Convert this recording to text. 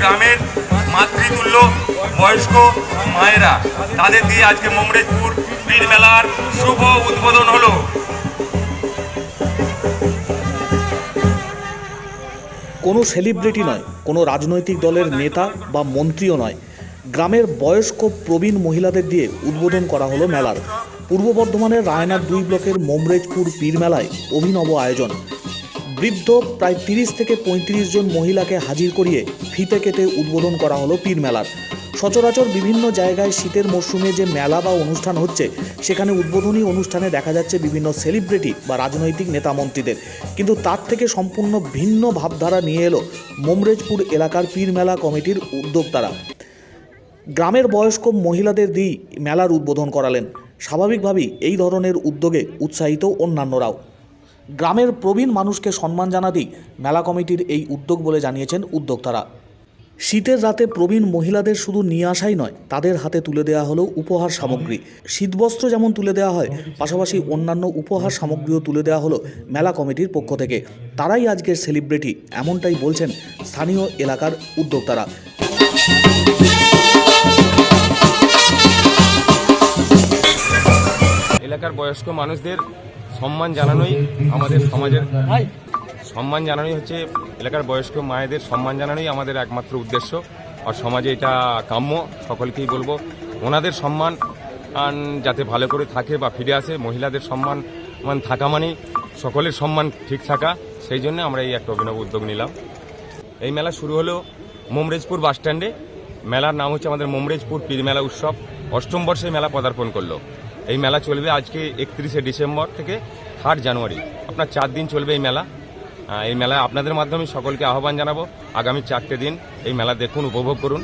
গ্রামের মাতৃতুল্য, বয়স্ক মায়েরা। তাদের দিয়ে আজকে মমরেজপুর পীর মেলার শুভ উদ্বোধন হলো। কোনো সেলিব্রিটি নয়, কোনো রাজনৈতিক দলের নেতা বা মন্ত্রীও নয়। গ্রামের বয়স্ক প্রবীণ মহিলাদের দিয়ে উদ্বোধন করা হলো মেলার। পূর্ব বর্ধমানের রায়নার দুই ব্লকের মোমরেজপুর পীর মেলায় অভিনব আয়োজন। বৃদ্ধ প্রায় তিরিশ থেকে পঁয়ত্রিশ জন মহিলাকে হাজির করিয়ে ফিতে কেটে উদ্বোধন করা হলো পীর মেলার। সচরাচর বিভিন্ন জায়গায় শীতের মরশুমে যে মেলা বা অনুষ্ঠান হচ্ছে, সেখানে উদ্বোধনী অনুষ্ঠানে দেখা যাচ্ছে বিভিন্ন সেলিব্রিটি বা রাজনৈতিক নেতামন্ত্রীদের। কিন্তু তার থেকে সম্পূর্ণ ভিন্ন ভাবধারা নিয়ে এলো মোমরেজপুর এলাকার পীর মেলা কমিটির উদ্যোক্তারা। গ্রামের বয়স্ক মহিলাদের দিয়েই মেলার উদ্বোধন করালেন। স্বাভাবিকভাবেই এই ধরনের উদ্যোগে উৎসাহিত অন্যান্যরাও। গ্রামের প্রবীণ মানুষকে সম্মান জানাতেই মেলা কমিটির এই উদ্যোগ বলে জানিয়েছেন উদ্যোক্তারা। শীতের রাতে প্রবীণ মহিলাদের শুধু নিয়ে আসাই নয়, তাদের হাতে তুলে দেওয়া হলো উপহার সামগ্রী। শীতবস্ত্র যেমন তুলে দেওয়া হয়, পাশাপাশি অন্যান্য উপহার সামগ্রীও তুলে দেওয়া হলো মেলা কমিটির পক্ষ থেকে। তারাই আজকের সেলিব্রিটি, এমনটাই বলছেন স্থানীয় এলাকার উদ্যোক্তারা। এলাকার বয়স্ক মানুষদের সম্মান জানানোই আমাদের সমাজের সম্মান জানানোই হচ্ছে এলাকার বয়স্ক মায়েদের সম্মান জানানোই আমাদের একমাত্র উদ্দেশ্য। আর সমাজে এটা কাম্য সকলকেই বলব। ওনাদের সম্মান যাতে ভালো করে থাকে বা ফিরে আসে মহিলাদের সম্মান মান থাকা মানেই সকলের সম্মান ঠিক থাকা। সেই জন্য আমরা এই একটা অভিনব উদ্যোগ নিলাম। এই মেলা শুরু হলো মোমরেজপুর বাস স্ট্যান্ডে মেলার নাম হচ্ছে আমাদের মোমরেজপুর পীর মেলা উৎসব। অষ্টম বর্ষে মেলা পদার্পণ করল। এই মেলা চলবে আজকে একত্রিশে ডিসেম্বর থেকে থার্ড জানুয়ারি। আপনার চার দিন চলবে এই মেলা। এই মেলায় আপনাদের মাধ্যমে সকলকে আহ্বান জানাব। আগামী চারটে দিন এই মেলা দেখুন, উপভোগ করুন।